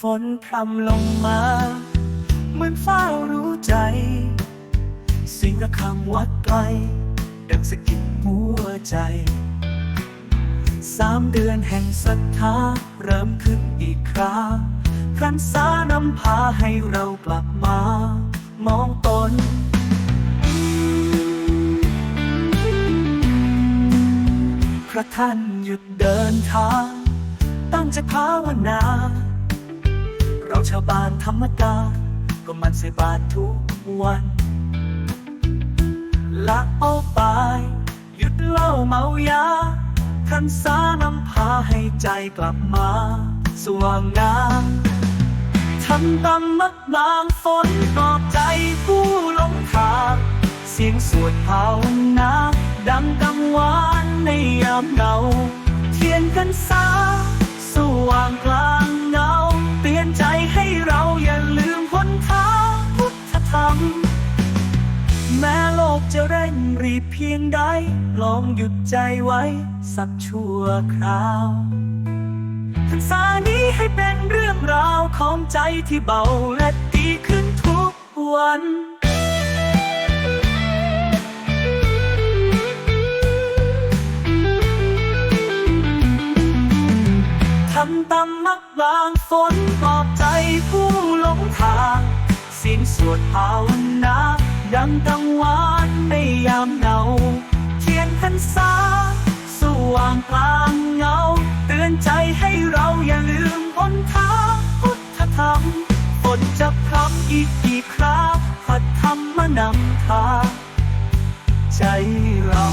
ฝนพรำลงมา เหมือนฟ้ารู้ใจ สิ่งระฆังวัดไกลดังสะกิดหัวใจ สามเดือนแห่งศรัทธาเริ่มขึ้นอีกคราวพรันสานำพาให้เรากลับมา มองตนพระท่านหยุดเดินทาง ตั้งใจภาวนา ชาวบ้านธรรมดา ก็มันใส่บาตรทุกวัน ละเอาไป หยุดเหล่าเมายาคันสานำพาให้ใจกลับมา สว่างงามทำตามมักบางฝนปลอบใจผู้หลงทาง เสียงสวดภาวนาดังกังวานในยามเหงา เทียนกันสาส โลกจะเร่งรีบเพียงใด ลองหยุดใจไว้ สักชั่วคราวทักษานี้ให้เป็นเรื่องราวของใจที่เบาและดีขึ้นทุกวันทำตามมักบางฝนปลอบใจผู้หลงทางสียงสวดภาวนา ดังกังวานในยามเหงา เทียนพรรษาสว่างกลางเงา เตือนใจให้เราอย่าลืมบนทางพุทธธรรมฝนจะพรำอีกกี่คราพัดธรรมนำทางใจเรา